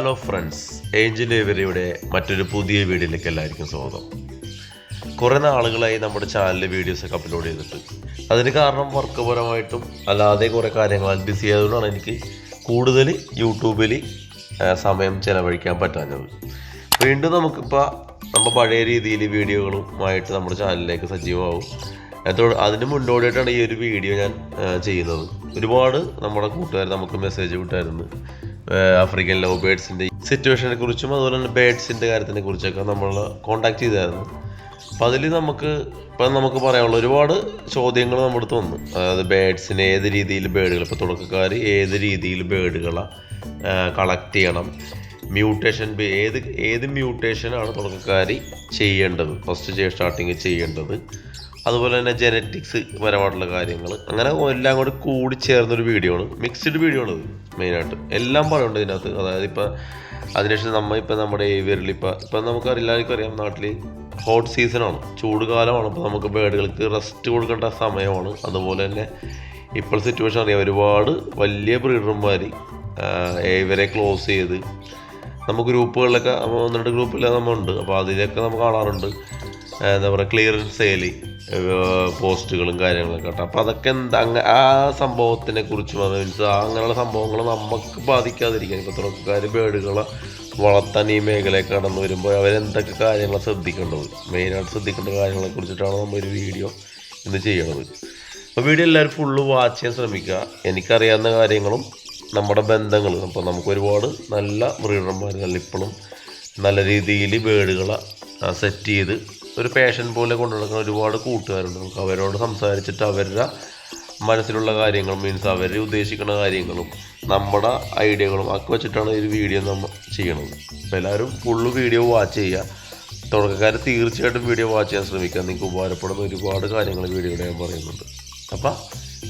Hello friends Angel ഏവരിയുടെ മറ്റൊരു പുതിയ വീഡിയോയിലേക്ക് എല്ലാവർക്കും സ്വാഗതം. കുറേ നാളുകളായി നമ്മുടെ ചാനലിൽ വീഡിയോസൊക്കെ അപ്ലോഡ് ചെയ്തിട്ട്. അതിന് കാരണം വർക്ക് പരമായിട്ടും അല്ലാതെ കുറേ കാര്യങ്ങൾ ബിസി ആയതുകൊണ്ടാണ് എനിക്ക് കൂടുതൽ യൂട്യൂബിൽ സമയം ചിലവഴിക്കാൻ പറ്റാഞ്ഞത്. വീണ്ടും നമുക്കിപ്പോൾ നമ്മൾ പഴയ രീതിയിൽ വീഡിയോകളുമായിട്ട് നമ്മുടെ ചാനലിലേക്ക് സജീവമാവും. അതിന് മുന്നോടിയായിട്ടാണ് ഈ ഒരു വീഡിയോ ഞാൻ ചെയ്യുന്നത്. ഒരുപാട് നമ്മുടെ കൂട്ടുകാർ നമുക്ക് മെസ്സേജ് വിട്ടായിരുന്നു. ആഫ്രിക്കൻ ലവ് ബേഡ്സിന്റെ സിറ്റുവേഷനെ കുറിച്ചും അതുപോലെ തന്നെ ബേഡ്സിന്റെ കാര്യത്തിനെ കുറിച്ചൊക്കെ നമ്മൾ കോണ്ടാക്ട് ചെയ്തായിരുന്നു. അപ്പം അതിൽ നമുക്ക് ഇപ്പം നമുക്ക് പറയാനുള്ള ഒരുപാട് ചോദ്യങ്ങൾ നമ്മുടെ അടുത്ത് വന്നു. അതായത് ബേഡ്സിന് ഏത് രീതിയിൽ ബേഡുകൾ ഇപ്പോൾ തുടക്കക്കാർ ഏത് രീതിയിൽ ബേഡുകളെ കളക്ട് ചെയ്യണം? മ്യൂട്ടേഷൻ ഏത് ഏത് മ്യൂട്ടേഷനാണ് തുടക്കക്കാർ ചെയ്യേണ്ടത്? ഫസ്റ്റ് സ്റ്റാർട്ടിങ് ചെയ്യേണ്ടത്. അതുപോലെ തന്നെ ജനറ്റിക്സ് പരമായിട്ടുള്ള കാര്യങ്ങൾ അങ്ങനെ എല്ലാം കൂടി കൂടി ചേർന്നൊരു വീഡിയോ ആണ്. മിക്സ്ഡ് വീഡിയോ ആണ് മെയിനായിട്ട് എല്ലാം പറയുന്നുണ്ട് ഇതിനകത്ത്. അതായത് ഇപ്പം അതിനുശേഷം നമ്മൾ ഇപ്പം നമ്മുടെ ഏവിയറിൽ ഇപ്പം ഇപ്പം നമുക്ക് എല്ലാവർക്കും അറിയാം നാട്ടിൽ ഹോട്ട് സീസണാണ് ചൂട് കാലമാണ് അപ്പോൾ നമുക്ക് ബേഡുകൾക്ക് റെസ്റ്റ് കൊടുക്കേണ്ട സമയമാണ്. അതുപോലെ തന്നെ ഇപ്പോൾ സിറ്റുവേഷൻ അറിയാം. ഒരുപാട് വലിയ ബ്രീഡർമാർ ഏവരെ ക്ലോസ് ചെയ്ത്. നമുക്ക് ഗ്രൂപ്പുകളിലൊക്കെ ഒന്ന് രണ്ട് ഗ്രൂപ്പിൽ നമ്മളുണ്ട് അപ്പോൾ അതിലൊക്കെ നമുക്ക് കാണാറുണ്ട്. എന്താ പറയുക ക്ലിയറൻസ് സെയിൽ പോസ്റ്റുകളും കാര്യങ്ങളൊക്കെ കേട്ടോ. അപ്പോൾ അതൊക്കെ എന്താ അങ്ങ ആ സംഭവത്തിനെ കുറിച്ച് മീൻസ് അങ്ങനെയുള്ള സംഭവങ്ങൾ നമുക്ക് ബാധിക്കാതിരിക്കാൻ ഇപ്പോൾ തുടക്കക്കാർ ബേഡുകളെ വളർത്താൻ ഈ മേഖലയിൽ കടന്നു വരുമ്പോൾ അവരെന്തൊക്കെ കാര്യങ്ങൾ ശ്രദ്ധിക്കേണ്ടത്? മെയിനായിട്ട് ശ്രദ്ധിക്കേണ്ട കാര്യങ്ങളെ കുറിച്ചിട്ടാണ് ഒരു വീഡിയോ ഇന്ന് ചെയ്യണത്. അപ്പോൾ വീഡിയോ എല്ലാവരും ഫുള്ള് വാച്ച് ചെയ്യാൻ ശ്രമിക്കുക. എനിക്കറിയാവുന്ന കാര്യങ്ങളും നമ്മുടെ ബന്ധങ്ങൾ അപ്പോൾ നമുക്ക് ഒരുപാട് നല്ല ബ്രീഡർമാർ നല്ല ഇപ്പോഴും നല്ല രീതിയിൽ ബേഡുകളെ സെറ്റ് ചെയ്ത് ഒരു പേഷൻ പോലെ കൊണ്ടു നടക്കുന്ന ഒരുപാട് കൂട്ടുകാരുണ്ട്. നമുക്ക് അവരോട് സംസാരിച്ചിട്ട് അവരുടെ മനസ്സിലുള്ള കാര്യങ്ങളും മീൻസ് അവർ ഉദ്ദേശിക്കുന്ന കാര്യങ്ങളും നമ്മുടെ ഐഡിയകളും ഒക്കെ വെച്ചിട്ടാണ് ഈ വീഡിയോ നമ്മൾ ചെയ്യണത്. അപ്പോൾ എല്ലാവരും ഫുള്ള് വീഡിയോ വാച്ച് ചെയ്യുക. തുടക്കക്കാർ തീർച്ചയായിട്ടും വീഡിയോ വാച്ച് ചെയ്യാൻ ശ്രമിക്കുക. നിങ്ങൾക്ക് ഉപകാരപ്പെടുന്ന ഒരുപാട് കാര്യങ്ങൾ വീഡിയോയുടെ ഞാൻ പറയുന്നുണ്ട്. അപ്പം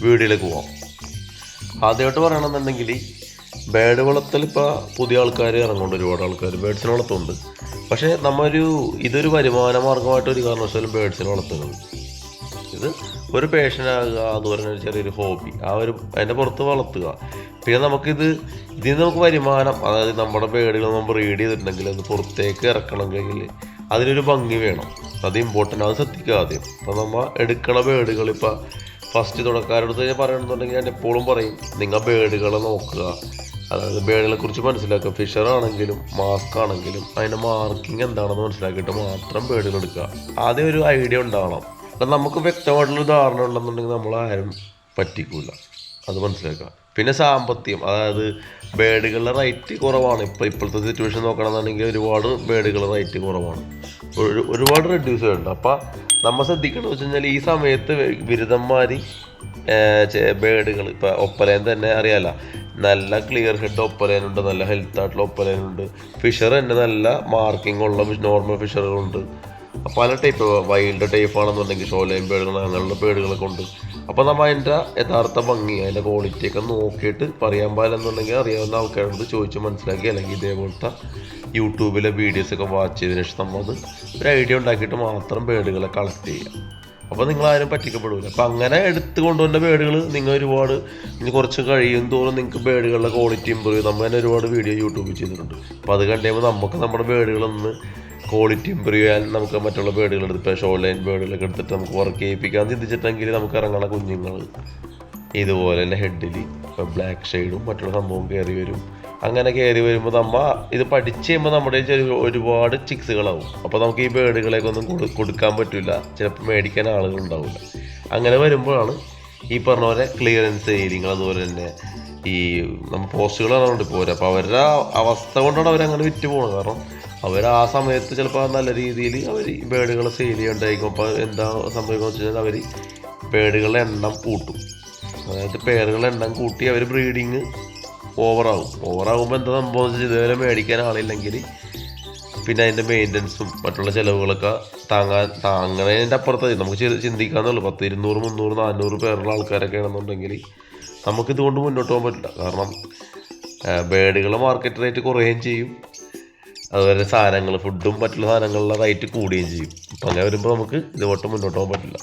വീഡിയോയിലേക്ക് പോവാം. ആദ്യമായിട്ട് പറയണമെന്നുണ്ടെങ്കിൽ ബേഡ് വളർത്തൽ ഇപ്പോൾ പുതിയ ആൾക്കാർ ഇറങ്ങുന്നുണ്ട് ഒരുപാട് ആൾക്കാർ ബേഡ്സിനെ വളർത്തുന്നുണ്ട്. പക്ഷേ നമ്മൊരു ഇതൊരു വരുമാന മാർഗമായിട്ട് ഒരു കാരണവശാലും ബേഡ്സിനെ വളർത്തുന്നത് ഇത് ഒരു പേഷനാകുക അതുപോലെ തന്നെ ചെറിയൊരു ഹോബി ആ ഒരു അതിന്റെ പുറത്ത് വളർത്തുക. പിന്നെ നമുക്കിത് ഇതിൽ നിന്ന് നമുക്ക് വരുമാനം അതായത് നമ്മുടെ ബേഡുകൾ നമ്മൾ റീഡ് ചെയ്തിട്ടുണ്ടെങ്കിൽ അത് പുറത്തേക്ക് ഇറക്കണമെങ്കിൽ അതിനൊരു ഭംഗി വേണം. അത് ഇമ്പോർട്ടന്റ് അത് ശ്രദ്ധിക്കുക ആദ്യം. അപ്പോൾ നമ്മൾ എടുക്കണ ബേഡുകൾ ഇപ്പോൾ ഫസ്റ്റ് തുടക്കാരോട് ഞാൻ പറയണമെന്നുണ്ടെങ്കിൽ ഞാൻ എപ്പോഴും പറയും നിങ്ങൾ ബേഡുകളെ നോക്കുക. അതായത് ബേഡുകളെ കുറിച്ച് മനസ്സിലാക്കുക. ഫിഷർ ആണെങ്കിലും മാസ്ക് ആണെങ്കിലും അതിന്റെ മാർക്കിംഗ് എന്താണെന്ന് മനസ്സിലാക്കിയിട്ട് മാത്രം ബേഡുകൾ എടുക്കുക. ആദ്യം ഒരു ഐഡിയ ഉണ്ടാവണം. അപ്പം നമുക്ക് വ്യക്തമായിട്ടുള്ള ധാരണ ഉണ്ടെന്നുണ്ടെങ്കിൽ നമ്മൾ ആരും പറ്റിക്കൂല. അത് മനസ്സിലാക്കുക. പിന്നെ സാമ്പത്തികം. അതായത് ബേഡുകളുടെ റേറ്റ് കുറവാണ്. ഇപ്പോൾ ഇപ്പോഴത്തെ സിറ്റുവേഷൻ നോക്കണമെന്നുണ്ടെങ്കിൽ ഒരുപാട് ബേഡുകളുടെ റേറ്റ് കുറവാണ്. ഒരു ഒരുപാട് റെഡ്യൂസ് ചെയ്യുന്നുണ്ട് അപ്പോൾ നമ്മൾ ശ്രദ്ധിക്കേണ്ടത് വെച്ച് കഴിഞ്ഞാൽ ഈ സമയത്ത് ബിരുദന്മാർ ബേഡുകൾ ഇപ്പോൾ ഒപ്പലേൻ തന്നെ അറിയാലോ. നല്ല ക്ലിയർ ഹെഡ് ഒപ്പലേനുണ്ട് നല്ല ഹെൽത്ത് ആയിട്ടുള്ള ഒപ്പലേനുണ്ട് ഫിഷർ തന്നെ നല്ല മാർക്കിംഗ് ഉള്ള നോർമൽ ഫിഷറുകളുണ്ട് പല ടൈപ്പ് വൈൽഡ് ടൈപ്പ് ആണെന്നുണ്ടെങ്കിൽ ഷോലയും ബേഡുകൾ അങ്ങനെയുള്ള ബേഡുകളൊക്കെ ഉണ്ട്. അപ്പോൾ നമ്മൾ അതിന്റെ യഥാർത്ഥ ഭംഗി അതിന്റെ ക്വാളിറ്റി ഒക്കെ നോക്കിയിട്ട് പറയാൻ പാടില്ലെന്നുണ്ടെങ്കിൽ അറിയാവുന്ന ആൾക്കാരോട് ചോദിച്ച് മനസ്സിലാക്കി അല്ലെങ്കിൽ ഇതേപോലത്തെ യൂട്യൂബിലെ വീഡിയോസൊക്കെ വാച്ച് ചെയ്തതിന് ശേഷം അത് ഒരു ഐഡിയ ഉണ്ടാക്കിയിട്ട് മാത്രം ബേഡുകളെ കളക്ട് ചെയ്യുക അപ്പോൾ നിങ്ങൾ ആരും പറ്റിക്കപ്പെടില്ല അപ്പോൾ അങ്ങനെ എടുത്തു കൊണ്ടുവന്ന ബേഡുകൾ നിങ്ങൾ ഒരുപാട് ഇനി കുറച്ച് കഴിയും തോറും നിങ്ങൾക്ക് ബേഡുകളുടെ ക്വാളിറ്റി ഇമ്പ്രൂവ് ചെയ്യും നമ്മൾ തന്നെ ഒരുപാട് വീഡിയോ യൂട്യൂബിൽ ചെയ്തിട്ടുണ്ട്. അപ്പോൾ അത് കണ്ടുമ്പോൾ നമുക്ക് നമ്മുടെ ബേഡുകളൊന്ന് ക്വാളിറ്റി ഇമ്പ്രൂവ് ചെയ്യാൻ നമുക്ക് മറ്റുള്ള ബേഡുകൾ എടുത്ത് ഇപ്പോൾ ഷോ ലൈൻ ബേഡുകളൊക്കെ എടുത്തിട്ട് നമുക്ക് വർക്ക് ചെയ്യിപ്പിക്കാൻ ചിന്തിച്ചിട്ടെങ്കിൽ നമുക്ക് ഇറങ്ങണ കുഞ്ഞുങ്ങൾ ഇതുപോലെ തന്നെ ഹെഡിൽ ഇപ്പോൾ ബ്ലാക്ക് ഷെയ്ഡും മറ്റുള്ള സംഭവം കയറി വരും. അങ്ങനെ കയറി വരുമ്പോൾ നമ്മൾ ഇത് പഠിച്ച് കഴിയുമ്പോൾ നമ്മുടെ ഒരുപാട് ചിക്സുകളാവും. അപ്പോൾ നമുക്ക് ഈ ബേഡുകളെയൊക്കെ ഒന്നും കൊടുക്കാൻ പറ്റില്ല ചിലപ്പോൾ മേടിക്കാൻ ആളുകൾ ഉണ്ടാവില്ല അങ്ങനെ വരുമ്പോഴാണ് ഈ പറഞ്ഞ പോലെ ക്ലിയറൻസ് ഏരിയങ്ങൾ അതുപോലെ തന്നെ ഈ നമ്മൾ പോസ്റ്റുകൾ പോരാ അപ്പോൾ അവരുടെ അവസ്ഥ കൊണ്ടാണ് അവരങ്ങനെ വിറ്റ് പോകുന്നത് കാരണം അവർ ആ സമയത്ത് ചിലപ്പോൾ നല്ല രീതിയിൽ അവർ ഈ ബേഡുകൾ സെയിൽ ചെയ്യണ്ടായിരിക്കും. അപ്പോൾ എന്താ സംഭവിക്കുക വെച്ച് കഴിഞ്ഞാൽ അവർ ബേഡുകളുടെ എണ്ണം കൂട്ടും. അതായത് പേരുകളുടെ എണ്ണം കൂട്ടി അവർ ബ്രീഡിങ് ഓവറാവും. ഓവറാകുമ്പോൾ എന്താ സംഭവം ഇതുവരെ മേടിക്കാൻ ആളില്ലെങ്കിൽ പിന്നെ അതിന്റെ മെയിന്റനൻസും മറ്റുള്ള ചിലവുകളൊക്കെ താങ്ങാൻ താങ്ങണതിന്റെ അപ്പുറത്ത് നമുക്ക് ചിന്തിക്കാന്നുള്ളൂ പത്ത് ഇരുന്നൂറ് മുന്നൂറ് നാനൂറ് പേരുള്ള ആൾക്കാരൊക്കെ ആണെന്നുണ്ടെങ്കിൽ നമുക്കിതുകൊണ്ട് മുന്നോട്ട് പോകാൻ പറ്റില്ല. കാരണം ബേഡുകൾ മാർക്കറ്റ് റേറ്റ് കുറയുകയും ചെയ്യും. അതുപോലെ സാധനങ്ങൾ ഫുഡും മറ്റുള്ള സാധനങ്ങളുടെ റേറ്റ് കൂടുകയും ചെയ്യും. അപ്പം അങ്ങനെ വരുമ്പോൾ നമുക്ക് ഇതുപോട്ട് മുന്നോട്ട് പോകാൻ പറ്റില്ല.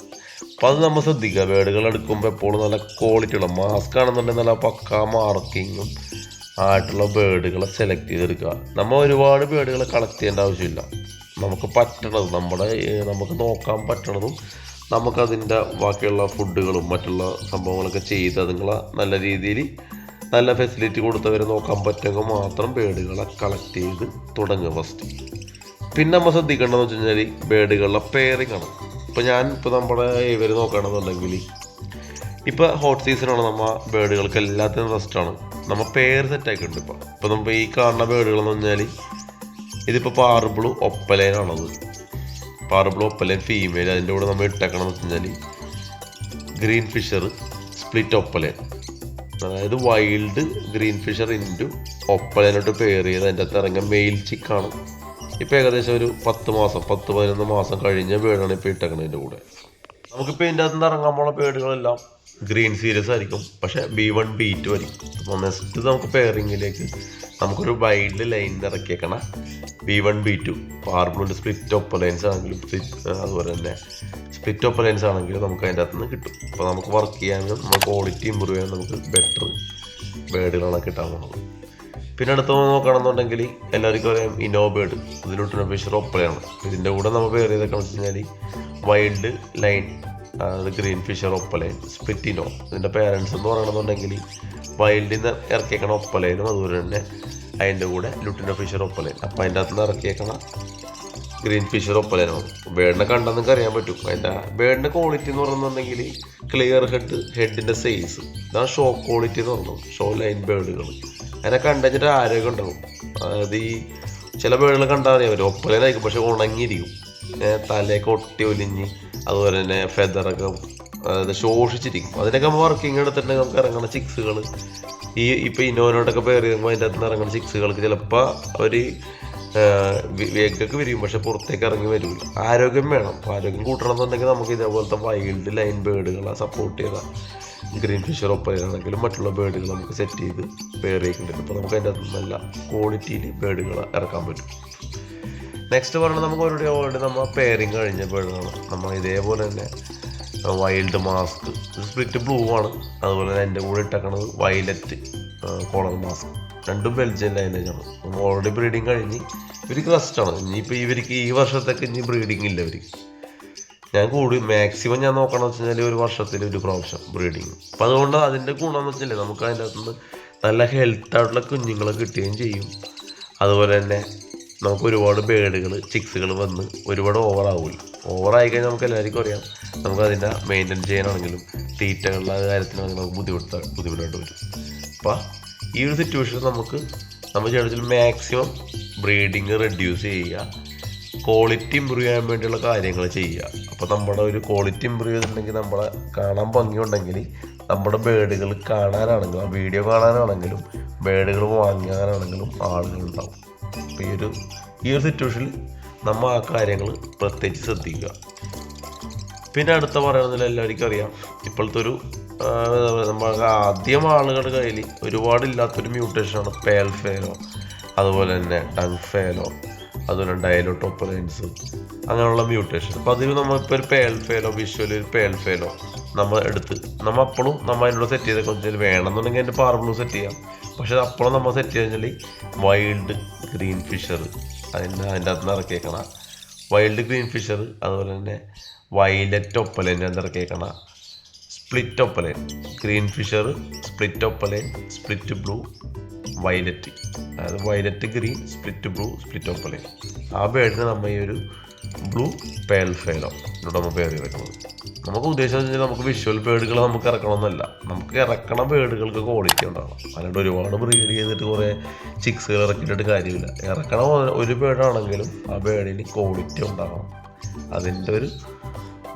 അപ്പോൾ അത് നമ്മൾ ശ്രദ്ധിക്കുക. ബേഡുകൾ എടുക്കുമ്പോൾ എപ്പോഴും നല്ല ക്വാളിറ്റി ഉള്ള മാസ്ക് ആണെന്നുണ്ടെങ്കിൽ നല്ല പക്ക മാർക്കിങ്ങും ആയിട്ടുള്ള ബേഡുകളെ സെലക്ട് ചെയ്തെടുക്കുക. നമ്മൾ ഒരുപാട് ബേഡുകളെ കളക്ട് ചെയ്യേണ്ട ആവശ്യമില്ല. നമുക്ക് പറ്റണത് നമ്മുടെ നമുക്ക് നോക്കാൻ പറ്റണതും നമുക്കതിന്റെ ബാക്കിയുള്ള ഫുഡുകളും മറ്റുള്ള സംഭവങ്ങളൊക്കെ ചെയ്ത് അതുങ്ങളെ നല്ല രീതിയിൽ നല്ല ഫെസിലിറ്റി കൊടുത്തവരെ നോക്കാൻ പറ്റുമെങ്കിൽ മാത്രം ബേഡുകളെ കളക്ട് ചെയ്ത് തുടങ്ങുക ഫസ്റ്റ് പിന്നെ നമ്മൾ ശ്രദ്ധിക്കേണ്ടതെന്ന് വെച്ച് കഴിഞ്ഞാൽ ബേഡുകളുടെ പെയറിംഗ് ആണ്. ഇപ്പോൾ ഞാൻ ഇപ്പോൾ നമ്മുടെ ഇവർ നോക്കുകയാണെന്നുണ്ടെങ്കിൽ ഇപ്പോൾ ഹോട്ട് സീസണാണ് നമ്മൾ ബേഡുകൾക്ക് എല്ലാത്തിനും റെസ്റ്റാണ് നമ്മൾ പേര് സെറ്റാക്കിയിട്ടുണ്ട് ഇപ്പോൾ ഇപ്പോൾ നമ്മൾ ഈ കാണുന്ന ബേഡുകളെന്ന് പറഞ്ഞാൽ ഇതിപ്പോൾ പാർബിളു ഒപ്പലേനാണത് പാർബിളു ഒപ്പലേൻ ഫീമെയിൽ അതിന്റെ കൂടെ നമ്മൾ ഇട്ടേക്കണമെന്ന് വെച്ച് കഴിഞ്ഞാൽ ഗ്രീൻ ഫിഷർ സ്പ്ലിറ്റ് ഒപ്പലേൻ അതായത് വൈൽഡ് ഗ്രീൻ ഫിഷർ ഇന്റു ഒപ്പലേനോട്ട് പെയർ ചെയ്ത് അതിന്റെ അകത്ത് ഇറങ്ങിയ മെയിൽ ചിക്കാണ് ഇപ്പോൾ ഏകദേശം ഒരു പത്ത് മാസം പത്ത് പതിനൊന്ന് മാസം കഴിഞ്ഞ പേടാണ് ഇപ്പോൾ ഇട്ടേക്കണതിന്റെ കൂടെ. നമുക്കിപ്പോൾ ഇതിന്റെ അകത്ത് ഇറങ്ങാൻ പോണ പേടുകളെല്ലാം ഗ്രീൻ സീരീസ് ആയിരിക്കും പക്ഷേ ബി വൺ ബി ടു ആയിരിക്കും. അപ്പോൾ നെക്സ്റ്റ് നമുക്ക് പെയറിങ്ങിലേക്ക് നമുക്കൊരു വൈഡ് ലൈൻ ഇറക്കിയേക്കണ ബി വൺ ബി ടു പാർബിളിന്റെ സ്പ്ലിറ്റ് ഒപ്പലൈൻസ് ആണെങ്കിലും split- അതുപോലെ തന്നെ സ്പ്ലിറ്റ് ഒപ്പലൈൻസ് ആണെങ്കിലും നമുക്ക് അതിന്റെ അകത്ത് നിന്ന് കിട്ടും. അപ്പോൾ നമുക്ക് വർക്ക് ചെയ്യാനും നമ്മുടെ ക്വാളിറ്റി ഇമ്പ്രൂവ് ചെയ്യാനും നമുക്ക് ബെറ്റർ ബേഡുകളാണ് കിട്ടാൻ പോകുന്നത് പിന്നെ അടുത്ത് നോക്കുകയാണെന്നുണ്ടെങ്കിൽ എല്ലാവർക്കും അറിയാം ഇനോ ബേർഡ് അതിലോട്ട് ഫിഷർ ഒപ്പലയാണ് ഇതിന്റെ കൂടെ നമ്മൾ വേറെ ചെയ്തൊക്കെ വെച്ച് കഴിഞ്ഞാൽ വൈൽഡ് ലൈൻ അത് ഗ്രീൻ ഫിഷർ ഒപ്പലൈൻ സ്പെറ്റിനോ ഇതിന്റെ പേരൻസ് എന്ന് പറയണമെന്നുണ്ടെങ്കിൽ വൈൽഡിൽ നിന്ന് ഇറക്കിയേക്കണ ഒപ്പലൈനും അതുപോലെ തന്നെ അതിന്റെ കൂടെ ലുട്ടിനോ ഫിഷർ ഒപ്പലൈൻ അപ്പോൾ അതിന്റെ അകത്ത് നിന്ന് ഇറക്കിയേക്കണ ഗ്രീൻ ഫിഷർ ഒപ്പലനാണ് ബേഡിനെ കണ്ടാൽ നിങ്ങൾക്ക് അറിയാൻ പറ്റും. അതിന്റെ ബേഡിന്റെ ക്വാളിറ്റി എന്ന് പറയുന്നുണ്ടെങ്കിൽ ക്ലിയർ ഹെഡ് ഹെഡിന്റെ സൈസ് ഇതാണ് ഷോ ക്വാളിറ്റി എന്ന് പറയുന്നത്. ഷോ ലൈൻ ബേഡുകൾ അതിനെ കണ്ടിട്ട് ആരോഗ്യം ഉണ്ടാവും. അതായത് ഈ ചില പേടുകൾ കണ്ടാൽ പറ്റും. ഒപ്പലനായിരിക്കും പക്ഷെ ഉണങ്ങിയിരിക്കും. തലയൊക്കെ ഒട്ടി ഒലിഞ്ഞ് അതുപോലെ തന്നെ ഫെദറൊക്കെ അതായത് ശോഷിച്ചിരിക്കും. അതിനൊക്കെ നമ്മൾ വർക്കിംഗ് എടുത്തിട്ടുണ്ടെങ്കിൽ നമുക്ക് ഇറങ്ങുന്ന ചിക്സുകൾ ഈ ഇപ്പോൾ ഇന്നോനോട്ടൊക്കെ പേര് അതിന്റെ അകത്ത് ഇറങ്ങുന്ന ചിക്സുകൾക്ക് ചിലപ്പോൾ അവർ വേഗക്ക് വരും പക്ഷെ പുറത്തേക്ക് ഇറങ്ങി വരില്ല ആരോഗ്യം വേണം. ആരോഗ്യം കൂട്ടണമെന്നുണ്ടെങ്കിൽ നമുക്ക് ഇതേപോലത്തെ വൈൽഡ് ലൈൻ ബേഡുകളെ സപ്പോർട്ട് ചെയ്ത ഗ്രീൻ ഫിഷർ ഒപ്പനാണെങ്കിലും മറ്റുള്ള ബേഡുകൾ നമുക്ക് സെറ്റ് ചെയ്ത് പേർ ചെയ്തിട്ടുണ്ട് അപ്പോൾ നമുക്ക് അതിന്റെ അകത്ത് നല്ല ക്വാളിറ്റിയിൽ ബേഡുകൾ ഇറക്കാൻ പറ്റും. നെക്സ്റ്റ് പറഞ്ഞാൽ നമുക്ക് ഓൾറെഡി ഓൾറെഡി നമ്മൾ പെയറിങ് കഴിഞ്ഞ ബേഡാണ് നമ്മൾ ഇതേപോലെ തന്നെ വൈൽഡ് മാസ്ക് സ്പ്ലിറ്റ് ബ്ലൂ ആണ്. അതുപോലെ തന്നെ എന്റെ കൂടെ ഇട്ടേക്കണത് വയലറ്റ് കോളർ മാസ്ക് രണ്ടും ബെൽജിയൻ ലൈനേജാണ് നമ്മൾ ഓൾറെഡി ബ്രീഡിങ് കഴിഞ്ഞ് ഇവർക്ക് റെസ്റ്റാണ് ഇനിയിപ്പോൾ ഇവർക്ക് ഈ വർഷത്തേക്ക് ഇനി ബ്രീഡിങ് ഇല്ല ഇവർക്ക്. ഞാൻ കൂടി മാക്സിമം ഞാൻ നോക്കണമെന്ന് വെച്ച് വെച്ചാൽ ഒരു വർഷത്തിൽ ഒരു പ്രാവശ്യം ബ്രീഡിങ്. അപ്പം അതുകൊണ്ട് അതിന്റെ ഗുണം എന്ന് വെച്ചാൽ നമുക്ക് അതിന്റെ അകത്തുനിന്ന് നല്ല ഹെൽത്തായിട്ടുള്ള കുഞ്ഞുങ്ങളെ കിട്ടുകയും ചെയ്യും. അതുപോലെ തന്നെ നമുക്ക് ഒരുപാട് ബേഡുകൾ ചിക്സുകൾ വന്ന് ഒരുപാട് ഓവറാവില്ല ഓവറായി കഴിഞ്ഞാൽ നമുക്ക് എല്ലാവർക്കും അറിയാം നമുക്ക് അതിന്റെ മെയിന്റെയിൻ ചെയ്യാനാണെങ്കിലും തീറ്റകളുടെ കാര്യത്തിനാണെങ്കിലും നമുക്ക് ബുദ്ധിമുട്ട് ബുദ്ധിമുട്ടായിട്ട് വരും. അപ്പം ഈ ഒരു സിറ്റുവേഷൻ നമുക്ക് നമ്മൾ ചെയ്യണമെങ്കിൽ മാക്സിമം ബ്രീഡിങ് റെഡ്യൂസ് ചെയ്യുക. ക്വാളിറ്റി ഇമ്പ്രൂവ് ചെയ്യാൻ വേണ്ടിയുള്ള കാര്യങ്ങൾ ചെയ്യുക. അപ്പോൾ നമ്മുടെ ഒരു ക്വാളിറ്റി ഇമ്പ്രൂവ് ചെയ്തിട്ടുണ്ടെങ്കിൽ നമ്മളെ കാണാൻ ഭംഗിയുണ്ടെങ്കിൽ നമ്മുടെ ബേഡുകൾ കാണാനാണെങ്കിലും ആ വീഡിയോ കാണാനാണെങ്കിലും ബേഡുകൾ വാങ്ങാനാണെങ്കിലും ആളുകളുണ്ടാവും അപ്പോൾ ഈ ഒരു ഈ ഒരു സിറ്റുവേഷനിൽ നമ്മൾ ആ കാര്യങ്ങൾ പ്രത്യേകിച്ച് ശ്രദ്ധിക്കുക. പിന്നെ അടുത്ത പറയുന്നതിൽ എല്ലാവർക്കും അറിയാം ഇപ്പോഴത്തെ ഒരു നമ്മൾ ആദ്യം ആളുകളുടെ കയ്യിൽ ഒരുപാടില്ലാത്തൊരു മ്യൂട്ടേഷനാണ് പേൽ ഫേലോ അതുപോലെ തന്നെ ടങ് ഫേലോ അതുപോലെ ഡയലോട്ടോപ്പലൈൻസ് അങ്ങനെയുള്ള മ്യൂട്ടേഷൻ അപ്പോൾ അതിൽ നമ്മളിപ്പോൾ ഒരു പേൽ ഫേലോ വിഷ്വൽ ഒരു പേൽ ഫേലോ നമ്മൾ എടുത്ത്. നമ്മൾ അപ്പോഴും നമ്മൾ അതിനോട് സെറ്റ് ചെയ്ത കുറച്ച് വേണമെന്നുണ്ടെങ്കിൽ അതിന്റെ പാർബിളും സെറ്റ് ചെയ്യാം. പക്ഷേ അപ്പോഴും നമ്മൾ സെറ്റ് ചെയ്ത് കഴിഞ്ഞാൽ വൈൽഡ് ഗ്രീൻ ഫിഷർ അതിന്റെ അതിന്റെ അകത്ത് ഇറക്കിയേക്കണ വൈൽഡ് ഗ്രീൻ ഫിഷർ അതുപോലെ തന്നെ വയലറ്റ് ഒപ്പലന്റെ അകത്ത് ഇറക്കിയേക്കണ split opaline green Fischer split opaline split blue violet. അതായത് violet green split blue split opaline ആ ബേഡിന് നമ്മൾ ഈ ഒരു ബ്ലൂ പേൽ ഫേലോ ഇവിടെ നമ്മൾ പേര് ഇറക്കുന്നത്. നമുക്ക് ഉദ്ദേശം വെച്ചാൽ നമുക്ക് വിഷ്വൽ ബേഡുകൾ നമുക്ക് ഇറക്കണമെന്നല്ല നമുക്ക് ഇറക്കണ ബേഡുകൾക്ക് ക്വാളിറ്റി ഉണ്ടാവണം. അല്ലാണ്ട് ഒരുപാട് ബ്രീഡ് ചെയ്തിട്ട് കുറേ ചിക്സുകൾ ഇറക്കിയിട്ടിട്ട് കാര്യമില്ല. ഇറക്കണ ഒരു- ഒരു ബേഡാണെങ്കിലും ആ ബേഡിന് ക്വാളിറ്റി ഉണ്ടാവണം. അതിന്റെ ഒരു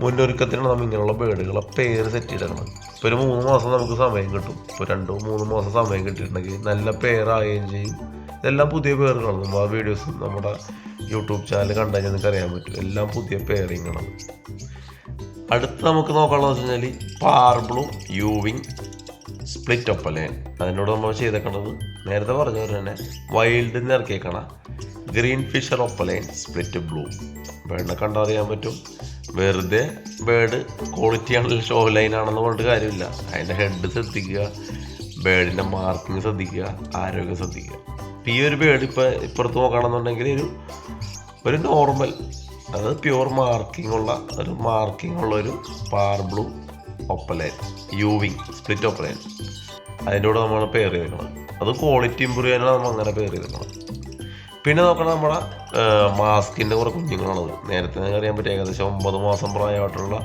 മുന്നൊരുക്കത്തിനാണ് നമ്മൾ ഇങ്ങനെയുള്ള ബേഡുകളെ പേര് സെറ്റ് ചെയ്തിടണം ഇപ്പോൾ ഒരു മൂന്ന് മാസം നമുക്ക് സമയം കിട്ടും. ഇപ്പോൾ രണ്ടോ മൂന്ന് മാസം സമയം കിട്ടിയിട്ടുണ്ടെങ്കിൽ നല്ല പേരാകുകയും ചെയ്യും. ഇതെല്ലാം പുതിയ പേരുകളാണ്. നമ്മൾ ആ വീഡിയോസ് നമ്മുടെ യൂട്യൂബ് ചാനൽ കണ്ടു കഴിഞ്ഞാൽ നിങ്ങൾക്ക് അറിയാൻ പറ്റും. എല്ലാം പുതിയ പേരിങ്ങളാണ് അടുത്ത് നമുക്ക് നോക്കാനുള്ളത് വെച്ച് കഴിഞ്ഞാൽ പാർബ്ലൂ യൂവിങ് സ്പ്ലിറ്റ് ഒപ്പലൈൻ അതിനോട് നമ്മൾ ചെയ്തേക്കണത് നേരത്തെ പറഞ്ഞ പോലെ തന്നെ വൈൽഡിൽ നിന്ന് green Fischer opaline split blue വേണ്ട കണ്ടറിയാൻ പറ്റും. വെറുതെ ബേഡ് ക്വാളിറ്റി ആണല്ലോ ഷോ ലൈൻ ആണെന്ന് പറഞ്ഞിട്ട് കാര്യമില്ല. അതിന്റെ ഹെഡ് ശ്രദ്ധിക്കുക ബേഡിന്റെ മാർക്കിങ് ശ്രദ്ധിക്കുക ആരോഗ്യം ശ്രദ്ധിക്കുക. ഈ ഒരു ബേഡ് ഇപ്പം ഇപ്പുറത്ത് നോക്കുകയാണെന്നുണ്ടെങ്കിൽ ഒരു ഒരു നോർമൽ അതായത് പ്യുവർ മാർക്കിംഗ് ഉള്ള ഒരു മാർക്കിംഗ് ഉള്ള ഒരു par blue opaline euwing split opaline അതിന്റെ കൂടെ നമ്മൾ പേർ ചെയ്തേക്കണം. അത് ക്വാളിറ്റി ഇമ്പ്രൂവ് ചെയ്യാനാണ് നമ്മൾ അങ്ങനെ പേർ ചെയ്തേക്കണം പിന്നെ നോക്കണം നമ്മുടെ മാസ്കിന്റെ കുറേ കുഞ്ഞുങ്ങളാണത്. നേരത്തെ നിങ്ങൾക്ക് അറിയാൻ പറ്റും ഏകദേശം ഒമ്പത് മാസം പ്രായമായിട്ടുള്ള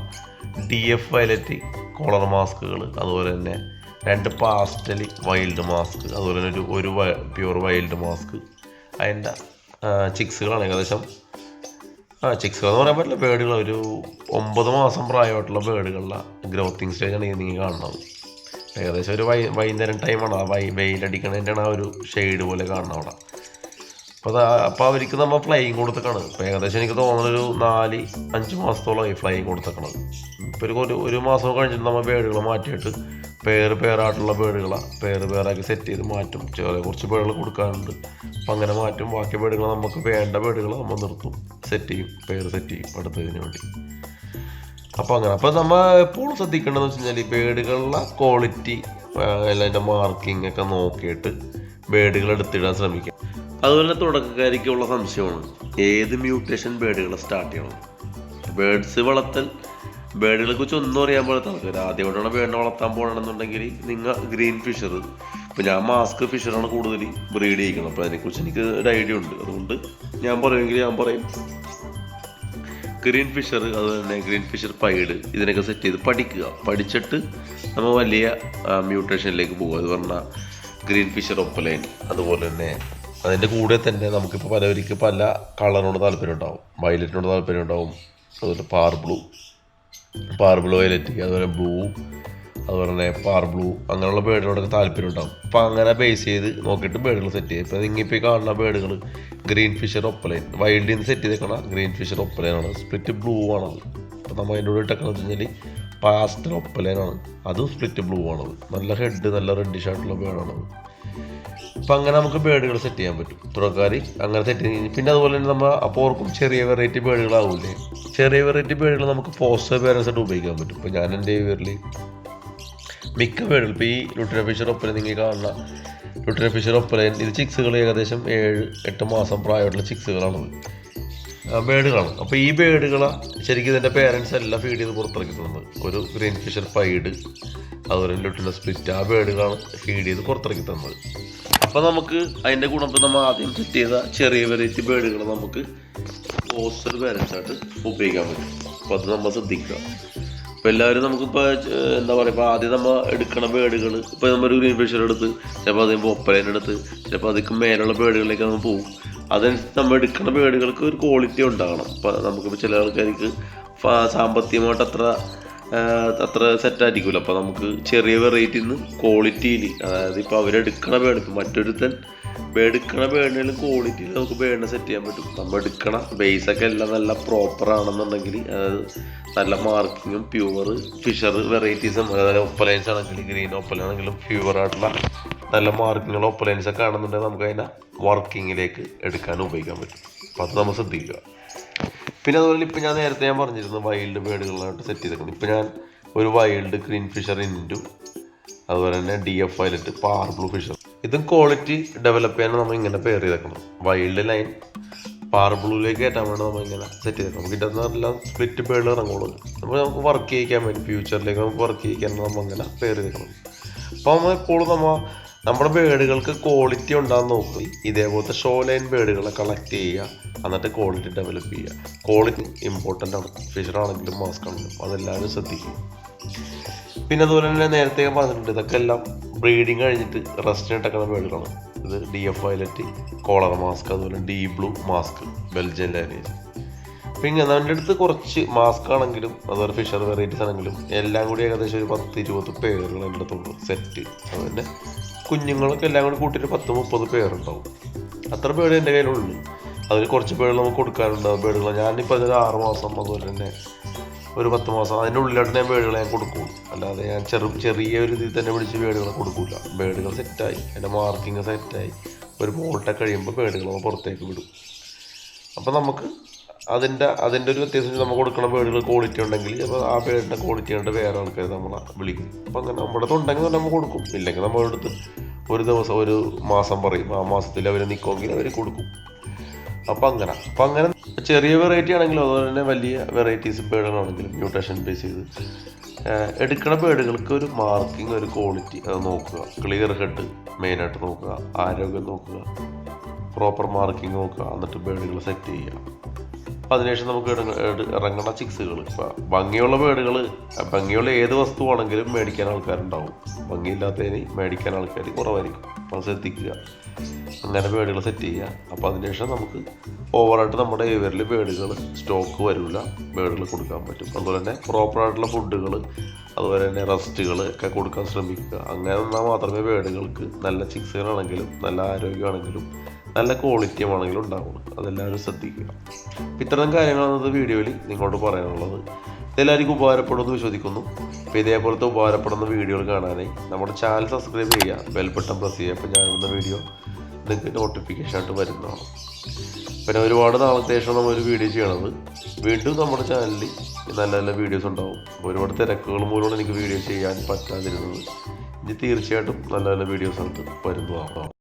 ഡി എഫ് വയലറ്റ് കോളർ മാസ്കുകൾ അതുപോലെ തന്നെ രണ്ട് പാസ്റ്റലി വൈൽഡ് മാസ്ക് അതുപോലെ തന്നെ ഒരു ഒരു പ്യുവർ വൈൽഡ് മാസ്ക് അതിന്റെ ചിക്സുകളാണ് ഏകദേശം. ആ ചിക്സുകൾ എന്ന് പറയാൻ പറ്റില്ല ബേഡുകൾ ഒരു ഒമ്പത് മാസം പ്രായമായിട്ടുള്ള ബേഡുകളുടെ ഗ്രോത്തിങ് സ്റ്റേജാണ് ഈ നീ കാണുന്നത്. ഏകദേശം ഒരു വൈ വൈകുന്നേരം ടൈമാണ് ആ വൈ വെയിലടിക്കണതിന്റെയാണ് ആ ഒരു ഷെയ്ഡ് പോലെ കാണുന്നത് അവിടെ. അപ്പോൾ അപ്പോൾ അവർക്ക് നമ്മൾ ഫ്ലൈയിങ് കൊടുത്തേക്കാണ് ഇപ്പോൾ ഏകദേശം എനിക്ക് തോന്നുന്നത് ഒരു നാല് അഞ്ച് മാസത്തോളമായി ഫ്ലൈയിങ് കൊടുത്തേക്കണത് ഇപ്പോൾ ഒരു ഒരു ഒരു മാസം കഴിഞ്ഞിട്ട് നമ്മൾ ബേഡുകൾ മാറ്റിയിട്ട് പേര് പേരായിട്ടുള്ള ബേഡുകളാണ് പേര് പേരാക്കി സെറ്റ് ചെയ്ത് മാറ്റും. ചെറിയ കുറച്ച് ബേഡുകൾ കൊടുക്കാറുണ്ട്. അപ്പം അങ്ങനെ മാറ്റും. ബാക്കി ബേഡുകൾ നമുക്ക് വേണ്ട ബേഡുകൾ നമ്മൾ നിർത്തും. സെറ്റ് ചെയ്യും. പേര് സെറ്റ് ചെയ്യും. അടുത്തതിന് വേണ്ടി. അപ്പോൾ അങ്ങനെ. അപ്പോൾ നമ്മൾ എപ്പോഴും ശ്രദ്ധിക്കേണ്ടതെന്ന് വെച്ച് കഴിഞ്ഞാൽ ഈ ബേഡുകളുടെ ക്വാളിറ്റി അല്ല അതിന്റെ മാർക്കിംഗ് ഒക്കെ നോക്കിയിട്ട് ബേഡുകൾ എടുത്തിടാൻ ശ്രമിക്കുക. അതുപോലെ തുടക്കക്കാരിക്കുള്ള സംശയമാണ്. ഏത് മ്യൂട്ടേഷൻ ബേഡുകൾ സ്റ്റാർട്ട് ചെയ്യണം? ബേഡ്സ് വളർത്തൽ. ബേഡുകളെ കുറിച്ച് ഒന്നും അറിയാൻ പോലത്തെ ആൾക്കാർ ആദ്യമായിട്ടാണ് ബേഡിനെ വളർത്താൻ പോകണമെന്നുണ്ടെങ്കിൽ നിങ്ങൾ ഗ്രീൻ ഫിഷർ ഇപ്പം ഞാൻ മാസ്ക് ഫിഷറാണ് കൂടുതൽ ബ്രീഡ് ചെയ്യിക്കുന്നത്. അപ്പോൾ അതിനെക്കുറിച്ച് എനിക്ക് ഒരു ഐഡിയ ഉണ്ട്. അതുകൊണ്ട് ഞാൻ പറയുമെങ്കിൽ ഞാൻ പറയും. ഗ്രീൻ ഫിഷർ അതുപോലെ തന്നെ ഗ്രീൻ ഫിഷർ പൈഡ് ഇതിനൊക്കെ സെറ്റ് ചെയ്ത് പഠിക്കുക. പഠിച്ചിട്ട് നമ്മൾ വലിയ മ്യൂട്ടേഷനിലേക്ക് പോകുക. അത് പറഞ്ഞാൽ ഗ്രീൻ ഫിഷർ ഒപ്പലൈൻ അതുപോലെ തന്നെ അതിന്റെ കൂടെ തന്നെ നമുക്കിപ്പോൾ പലവർക്ക് പല കളറിനോട് താല്പര്യം ഉണ്ടാവും വയലറ്റിനോട് താല്പര്യം ഉണ്ടാവും അതുപോലെ par blue. Par blue violet അതുപോലെ ബ്ലൂ അതുപോലെ തന്നെ പാർ ബ്ലൂ അങ്ങനെയുള്ള ബേഡുകളൊക്കെ താല്പര്യം ഉണ്ടാവും അപ്പോൾ അങ്ങനെ ബേസ് ചെയ്ത് നോക്കിയിട്ട് ബേഡുകൾ സെറ്റ് ചെയ്യും ഇപ്പോൾ നിങ്ങിപ്പോൾ കാണുന്ന ബേഡുകൾ ഗ്രീൻ ഫിഷർ ഒപ്പലൈൻ വൈൽഡിൽ നിന്ന് സെറ്റ് ചെയ്തേക്കണ ഗ്രീൻ ഫിഷർ ഒപ്പലൈനാണ് സ്പ്ലിറ്റ് ബ്ലൂ ആണത്. അപ്പോൾ നമ്മൾ അതിന്റെ കൂടെ ഇട്ടേക്കണെന്ന് വെച്ച് കഴിഞ്ഞാൽ പാസ്റ്റൽ ഒപ്പലൈനാണ് അതും സ്പ്ലിറ്റ് ബ്ലൂ ആണത്. നല്ല ഹെഡ് നല്ല റെഡിഷ് ആയിട്ടുള്ള ബേഡാണത് അപ്പം അങ്ങനെ നമുക്ക് ബേഡുകൾ സെറ്റ് ചെയ്യാൻ പറ്റും. തുറക്കാറി അങ്ങനെ സെറ്റ് ചെയ്ത് പിന്നെ അതുപോലെ തന്നെ നമ്മൾ അപ്പോൾ ഓർക്കും ചെറിയ വെറൈറ്റി ബേഡുകളാവില്ലേ ചെറിയ വെറൈറ്റി ബേഡുകൾ നമുക്ക് പോസ്റ്റർ പേരൻസ് ആയിട്ട് ഉപയോഗിക്കാൻ പറ്റും. ഇപ്പോൾ ഞാൻ എന്റെ പേരിൽ മിക്ക ബേഡുകൾ ഇപ്പോൾ ഈ ലുട്ടിന ഫിഷർ ഒപ്പന നിങ്ങൾ കാണുന്ന ലുട്ടിന ഫിഷർ ഒപ്പന ഇത് ചിക്സുകൾ ഏകദേശം ഏഴ് എട്ട് മാസം പ്രായമായിട്ടുള്ള ചിക്സുകളാണത് ബേഡുകളാണ്. അപ്പോൾ ഈ ബേഡുകളെ ശരിക്കും ഇതിന്റെ പേരൻസ് എല്ലാം ഫീഡ് ചെയ്ത് പുറത്തിറക്കിയിട്ടുള്ളത്. ഒരു green Fischer pied lutino split ആ ബേഡുകളാണ് ഫീഡ് ചെയ്ത് പുറത്തിറക്കി തന്നത്. അപ്പോൾ നമുക്ക് അതിന്റെ ഗുണം നമ്മൾ ആദ്യം സെറ്റ് ചെയ്ത ചെറിയ വെറൈറ്റി ബേഡുകൾ നമുക്ക് ഓസ്റ്റർ ബാലൻസായിട്ട് ഉപയോഗിക്കാൻ പറ്റും. അപ്പോൾ അത് നമ്മൾ ശ്രദ്ധിക്കുക. ഇപ്പോൾ എല്ലാവരും നമുക്കിപ്പോൾ എന്താ പറയുക ഇപ്പോൾ ആദ്യം നമ്മൾ എടുക്കണ ബേഡുകൾ ഇപ്പോൾ നമ്മൾ ഗ്രീൻ ഫിഷർ എടുത്ത് ചിലപ്പോൾ അതിന് ഒപ്പലേന്റെ എടുത്ത് ചിലപ്പോൾ അതിക്ക് മേലുള്ള ബേഡുകളിലേക്ക് നമ്മൾ പോകും അതനുസരിച്ച് നമ്മൾ എടുക്കുന്ന ബേഡുകൾക്ക് ഒരു ക്വാളിറ്റി ഉണ്ടാകണം. ഇപ്പോൾ നമുക്കിപ്പോൾ ചില ആൾക്കാർക്ക് സാമ്പത്തികമായിട്ട് അത്ര അത്ര സെറ്റ് ആയിരിക്കുമല്ലോ അപ്പോൾ നമുക്ക് ചെറിയ വെറൈറ്റിയിൽ നിന്ന് ക്വാളിറ്റിയിൽ അതായത് ഇപ്പോൾ അവരെടുക്കണ ബേഡ് ഇപ്പോൾ മറ്റൊരുത്തൻ എടുക്കണ ബേഡിനും ക്വാളിറ്റിയിൽ നമുക്ക് പേണ സെറ്റ് ചെയ്യാൻ പറ്റും. നമ്മൾ എടുക്കണ ബേസൊക്കെ എല്ലാം നല്ല പ്രോപ്പർ ആണെന്നുണ്ടെങ്കിൽ അതായത് നല്ല മാർക്കിങ്ങും പ്യുവർ ഫിഷർ വെറൈറ്റീസും അതായത് ഒപ്പലൈൻസ് ആണെങ്കിലും ഗ്രീൻ ഒപ്പലാണെങ്കിലും പ്യുവർ ആയിട്ടുള്ള നല്ല മാർക്കിങ്ങുള്ള ഒപ്പലൈൻസൊക്കെ ആണെന്നുണ്ടെങ്കിൽ നമുക്ക് അതിനെ വർക്കിങ്ങിലേക്ക് എടുക്കാൻ ഉപയോഗിക്കാൻ പറ്റും. അപ്പോൾ അത് നമ്മൾ ശ്രദ്ധിക്കുക. പിന്നെ അതുപോലെ ഇപ്പം ഞാൻ നേരത്തെ ഞാൻ പറഞ്ഞിരുന്നു വൈൽഡ് ബേഡുകളായിട്ട് സെറ്റ് ചെയ്തേക്കുന്നത് ഇപ്പം ഞാൻ ഒരു വൈൽഡ് ഗ്രീൻ ഫിഷർ ഇന്റു അതുപോലെ തന്നെ D F violet par blue Fischer ഇതും ക്വാളിറ്റി ഡെവലപ്പ് ചെയ്യാൻ നമ്മൾ ഇങ്ങനെ പെയർ ചെയ്തേക്കണം. വൈൽഡ് ലൈൻ പാർ ബ്ലൂയിലേക്ക് കയറ്റാൻ വേണ്ടി നമ്മൾ ഇങ്ങനെ സെറ്റ് ചെയ്തേക്കണം. നമുക്ക് ഇതിന്റെ എല്ലാം സ്പ്ലിറ്റ് ബേഡ് ഇറങ്ങുള്ളൂ. അപ്പോൾ നമുക്ക് വർക്ക് ചെയ്യിക്കാൻ വേണ്ടി ഫ്യൂച്ചറിലേക്ക് നമുക്ക് വർക്ക് ചെയ്യിക്കാൻ നമ്മൾ ഇങ്ങനെ പെയർ ചെയ്തേക്കണം. അപ്പോൾ നമ്മൾ എപ്പോഴും നമ്മൾ നമ്മുടെ ബേഡുകൾക്ക് ക്വാളിറ്റി ഉണ്ടാകുന്ന നോക്കി. ഇതേപോലത്തെ ഷോ ലൈൻ ബേഡുകളെ കളക്ട് ചെയ്യുക എന്നിട്ട് ക്വാളിറ്റി ഡെവലപ്പ് ചെയ്യുക. ക്വാളിറ്റി ഇമ്പോർട്ടന്റ് ആണ്. ഫിഷർ ആണെങ്കിലും മാസ്ക് ആണെങ്കിലും. അതെല്ലാവരും ശ്രദ്ധിക്കും. പിന്നെ അതുപോലെ തന്നെ നേരത്തെ പറഞ്ഞിട്ടുണ്ട് ഇതൊക്കെ എല്ലാം ബ്രീഡിങ് കഴിഞ്ഞിട്ട് റെസ്റ്റ് ഇട്ടക്കുന്ന ബേഡുകളാണ് ഇത് D F violet collar mask അതുപോലെ D blue mask Belgian language പിന്നെ നമ്മുടെ അടുത്ത് കുറച്ച് മാസ്ക് ആണെങ്കിലും അതുപോലെ ഫിഷർ വെറൈറ്റീസ് ആണെങ്കിലും എല്ലാം കൂടി ഏകദേശം ഒരു പത്ത് ഇരുപത് പേരുകൾ എന്റെ അടുത്തുള്ളൂ സെറ്റ് അതുപോലെ കുഞ്ഞുങ്ങളൊക്കെ എല്ലാം കൂടി കൂട്ടിയിട്ട് പത്ത് മുപ്പത് പേരുണ്ടാവും. അത്ര പേര് എന്റെ കയ്യിലുള്ളൂ അതിൽ കുറച്ച് പേര് നമുക്ക് കൊടുക്കാറുണ്ടാവും പേടുകൾ ഞാനിപ്പോൾ അതൊരു ആറ് മാസം അതുപോലെ തന്നെ ഒരു പത്ത് മാസം അതിന്റെ ഉള്ളിലായിട്ട് ഞാൻ ബേഡുകളെ ഞാൻ കൊടുക്കും അല്ലാതെ ഞാൻ ചെറു ചെറിയ ഒരു ഇതിൽ തന്നെ പിടിച്ച് ബേഡുകളെ കൊടുക്കില്ല ബേഡുകൾ സെറ്റായി. അതിന്റെ മാർക്കിങ് സെറ്റായി. ഒരു ബോൾട്ടൊക്കെ കഴിയുമ്പോൾ ബേഡുകൾ പുറത്തേക്ക് വിടും. അപ്പോൾ നമുക്ക് അതിന്റെ അതിന്റെ ഒരു വ്യത്യാസം നമ്മൾ കൊടുക്കുന്ന പേടുകൾ ക്വാളിറ്റി ഉണ്ടെങ്കിൽ അപ്പോൾ ആ പേടിന്റെ ക്വാളിറ്റി ആയിട്ട് വേറെ ആൾക്കാർ നമ്മളെ വിളിക്കും. അപ്പോൾ അങ്ങനെ നമ്മുടെ ഉണ്ടെങ്കിൽ നമ്മൾ കൊടുക്കും. ഇല്ലെങ്കിൽ നമ്മൾ എടുത്ത് ഒരു ദിവസം ഒരു മാസം പറയും. ആ മാസത്തിൽ അവർ നിൽക്കുമെങ്കിൽ അവർ കൊടുക്കും. അപ്പം അങ്ങനെ. അപ്പം അങ്ങനെ ചെറിയ വെറൈറ്റി ആണെങ്കിലും അതുപോലെ തന്നെ വലിയ വെറൈറ്റീസ് പേടുകളാണെങ്കിലും മ്യൂട്ടേഷൻ ബേസ് ചെയ്ത് എടുക്കണ പേടുകൾക്ക് ഒരു മാർക്കിംഗ് ഒരു ക്വാളിറ്റി അത് നോക്കുക. ക്ലിയർ ഹെഡ് മെയിനായിട്ട് നോക്കുക. ആരോഗ്യം നോക്കുക. പ്രോപ്പർ മാർക്കിംഗ് നോക്കുക. എന്നിട്ട് ബേഡുകൾ സെറ്റ് ചെയ്യുക. അതിനുശേഷം നമുക്ക് ഇറങ്ങുന്ന ചിക്സുകൾ ഇപ്പം ഭംഗിയുള്ള വേടുകൾ ഭംഗിയുള്ള ഏത് വസ്തുവാണെങ്കിലും മേടിക്കാൻ ആൾക്കാരുണ്ടാവും. ഭംഗിയില്ലാത്തതിന് മേടിക്കാൻ ആൾക്കാർ കുറവായിരിക്കും. അത് ശ്രദ്ധിക്കുക. അങ്ങനെ ബേഡുകൾ സെറ്റ് ചെയ്യുക. അപ്പോൾ അതിനുശേഷം നമുക്ക് ഓവറായിട്ട് നമ്മുടെ ഇവരിൽ ബേഡുകൾ സ്റ്റോക്ക് വരില്ല ബേഡുകൾ കൊടുക്കാൻ പറ്റും. അതുപോലെ തന്നെ പ്രോപ്പറായിട്ടുള്ള ഫുഡുകൾ അതുപോലെ തന്നെ റെസ്റ്റുകൾ ഒക്കെ കൊടുക്കാൻ ശ്രമിക്കുക. അങ്ങനെ നിന്നാൽ മാത്രമേ ബേഡുകൾക്ക് നല്ല ചിക്സുകളാണെങ്കിലും നല്ല ആരോഗ്യമാണെങ്കിലും നല്ല ക്വാളിറ്റിയും ആണെങ്കിലും ഉണ്ടാവുള്ളൂ അതെല്ലാവരും ശ്രദ്ധിക്കുക. അപ്പം ഇത്തരം കാര്യങ്ങളാണ് ഇന്നത്തെ വീഡിയോയിൽ നിങ്ങളോട് പറയാനുള്ളത്. ഇതെല്ലാവർക്കും ഉപകാരപ്പെടുമെന്ന് വിശ്വസിക്കുന്നു. അപ്പോൾ ഇതേപോലത്തെ ഉപകാരപ്പെടുന്ന വീഡിയോകൾ കാണാനായി നമ്മുടെ ചാനൽ സബ്സ്ക്രൈബ് ചെയ്യുക ബെൽ ബട്ടൺ പ്രസ് ചെയ്യുക. അപ്പോൾ ഞാൻ ഇന്ന വീഡിയോ നിങ്ങൾക്ക് നോട്ടിഫിക്കേഷൻ ആയിട്ട് വരുന്നതാണ്. പിന്നെ ഒരുപാട് നാളത്തെ ശേഷം നമ്മൾ ഒരു വീഡിയോ ചെയ്യണത്. വീണ്ടും നമ്മുടെ ചാനലിൽ നല്ല നല്ല വീഡിയോസ് ഉണ്ടാവും. ഒരുപാട് തിരക്കുകൾ മൂലമാണ് എനിക്ക് വീഡിയോ ചെയ്യാൻ പറ്റാതിരുന്നത്. ഇനി തീർച്ചയായിട്ടും നല്ല നല്ല വീഡിയോസ് ആയിട്ട് വരുന്നതാണ്